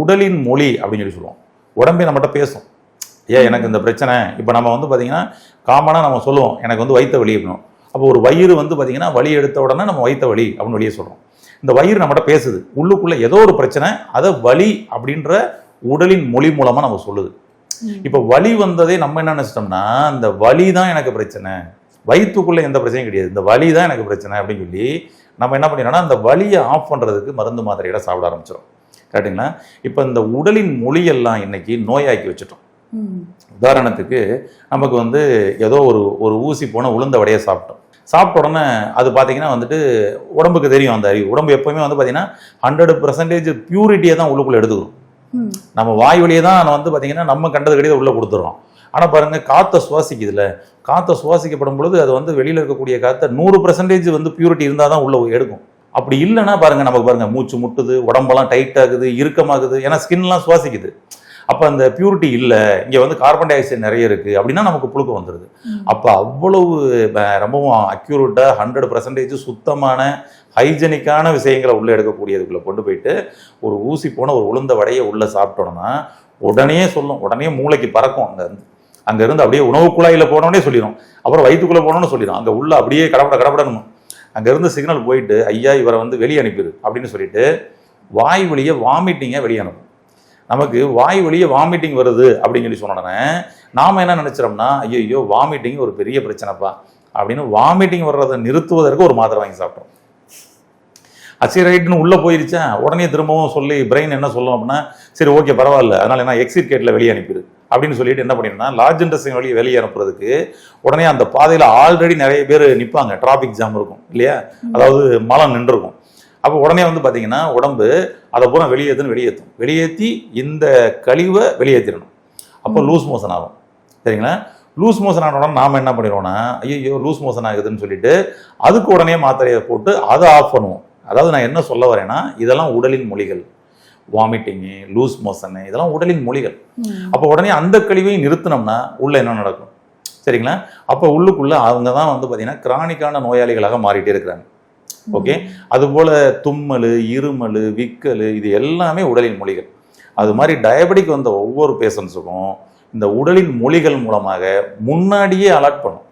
உடலின் மொழி அப்படின்னு சொல்லி சொல்லுவோம். உடம்பே நம்மகிட்ட பேசும். ஏன் எனக்கு இந்த பிரச்சனை. இப்போ நம்ம வந்து பார்த்தீங்கன்னா காமனாக நம்ம சொல்லுவோம். எனக்கு வந்து வயிற்று வலி இருக்கணும் அப்போ ஒரு வயிறு வந்து பார்த்தீங்கன்னா வலி எடுத்த உடனே நம்ம வயிற்று வலி அப்படின்னு வெளியே சொல்கிறோம் இந்த வயிறு நம்மகிட்ட பேசுது. உள்ளுக்குள்ளே ஏதோ ஒரு பிரச்சனை அதை வலி அப்படின்ற உடலின் மொழி மூலமாக நம்ம சொல்லுது. இப்போ வலி வந்ததே நம்ம என்ன நினைச்சிட்டோம்னா இந்த வலி தான் எனக்கு பிரச்சனை. வயிற்றுக்குள்ள எந்த பிரச்சனையும் கிடையாது. இந்த வலி தான் எனக்கு பிரச்சனை அப்படின்னு சொல்லி நம்ம என்ன பண்ணிடுறோம்னா அந்த வலியை ஆஃப் பண்ணுறதுக்கு மருந்து மாத்திரைகளை சாப்பிட ஆரம்பிச்சிடும் கரெக்டுங்களா இப்போ இந்த உடலின் மொழியெல்லாம் இன்னைக்கு நோயாக்கி வச்சுட்டோம். உதாரணத்துக்கு நமக்கு வந்து ஏதோ ஒரு ஒரு ஊசி போன உளுந்த வடையை சாப்பிட்டோம். சாப்பிட்ட உடனே அது பார்த்தீங்கன்னா வந்துட்டு உடம்புக்கு தெரியும் அந்த அறிவு. உடம்பு எப்பவுமே வந்து பார்த்தீங்கன்னா ஹண்ட்ரட் பர்சன்டேஜ் பியூரிட்டியை தான் உள்ளுக்குள்ள எடுத்துக்கிறோம். நம்ம வாய் வழியே தான் வந்து பார்த்தீங்கன்னா நம்ம கண்டது கிடையாது உள்ள கொடுத்துறோம் ஆனால் பாருங்க காற்றை சுவாசிக்குதுல. காற்றை சுவாசிக்கப்படும் பொழுது அது வந்து வெளியில் இருக்கக்கூடிய காற்றை நூறு பர்சன்டேஜ் வந்து பியூரிட்டி இருந்தால் தான் உள்ள எடுக்கும். அப்படி இல்லைன்னா பாருங்க நமக்கு பாருங்க மூச்சு முட்டுது உடம்பெல்லாம் டைட் ஆகுது இறுக்கமாகுது ஏன்னா ஸ்கின்லாம் சுவாசிக்குது. அப்போ அந்த பியூரிட்டி இல்லை இங்கே வந்து கார்பன் டை ஆக்சைடு நிறைய இருக்குது அப்படின்னா நமக்கு புழுக்கம் வந்துடுது. அப்போ அவ்வளவு ரொம்பவும் அக்யூரேட்டாக ஹண்ட்ரட் பர்சன்டேஜ் சுத்தமான ஹைஜெனிக்கான விஷயங்களை உள்ளே எடுக்கக்கூடியதுக்குள்ளே கொண்டு போயிட்டு ஒரு ஊசி போன ஒரு உளுந்த வடையை உள்ளே சாப்பிட்டோம்னா உடனே சொல்லும் உடனே மூளைக்கு பறக்கும் அந்த அங்க இருந்து அப்படியே உணவு குழாயில போனோடனே சொல்லிடும் அப்புறம் வயிற்றுக்குள்ள போனோன்னு சொல்லிடும் அங்க உள்ள அப்படியே கடப்பட கடப்படணும் அங்கேருந்து சிக்னல் போயிட்டு ஐயா இவரை வந்து வெளியே அனுப்பிடு அப்படின்னு சொல்லிட்டு வாய் வழியே வாமிட்டிங்கை வெளியே அனுப்பும். நமக்கு வாய் வழியே வாமிட்டிங் வருது அப்படின்னு சொல்லி சொன்னோடனே நாம என்ன நினச்சிரோம்னா ஐயோ வாமிட்டிங் ஒரு பெரிய பிரச்சனைப்பா அப்படின்னு வாமிட்டிங் வர்றதை நிறுத்துவதற்கு ஒரு மாத்திரை வாங்கி சாப்பிட்டோம். அசிரைட்னு உள்ளே போயிருச்சா? உடனே திரும்பவும் சொல்லி பிரெயின் என்ன சொல்லும்? அப்படின்னா சரி ஓகே பரவாயில்ல. அதனால் என்ன எக்ஸிட் கேட்டில் வெளியே அனுப்பிடு. அப்படின்னு சொல்லிட்டு என்ன பண்ணிருந்தா லார்ஜ் இன்ட்ரெஸ்டிங் வழியை வெளியே அனுப்புறதுக்கு உடனே அந்த பாதையில் ஆல்ரெடி நிறைய பேர் நிற்பாங்க டிராஃபிக் ஜாம் இருக்கும் இல்லையா? அதாவது மழை நின்றுருக்கும். அப்போ உடனே வந்து பார்த்தீங்கன்னா உடம்பு அதை பூரா வெளியேற்றுன்னு வெளியேற்றும் வெளியேற்றி இந்த கழிவை வெளியேற்றிடணும் அப்போ லூஸ் மோஷன் ஆகும். சரிங்களா? லூஸ் மோஷன் ஆன உடனே நாம் என்ன பண்ணிடுவோம்னா ஐயோ லூஸ் மோஷன் ஆகுதுன்னு சொல்லிட்டு அதுக்கு உடனே மாத்திரையை போட்டு அதை ஆஃப் பண்ணுவோம். அதாவது நான் என்ன சொல்ல வரேன்னா இதெல்லாம் உடலின் மொழிகள். வாமிட்டிங்கு லூஸ் மோஷனு இதெல்லாம் உடலின் மொழிகள். அப்போ உடனே அந்த கழிவையும் நிறுத்தினோம்னா உள்ள என்ன நடக்கும்? சரிங்களா? அப்போ உள்ளுக்குள்ள அவங்க தான் வந்து பார்த்தீங்கன்னா கிரானிக்கான நோயாளிகளாக மாறிட்டே இருக்கிறாங்க. ஓகே? அதுபோல தும்மல் இருமல் விக்கல் இது எல்லாமே உடலின் மொழிகள். அது மாதிரி டயபெட்டிக் வந்த ஒவ்வொரு பேஷண்ட்ஸுக்கும் இந்த உடலின் மொழிகள் மூலமாக முன்னாடியே அலர்ட் பண்ணும்.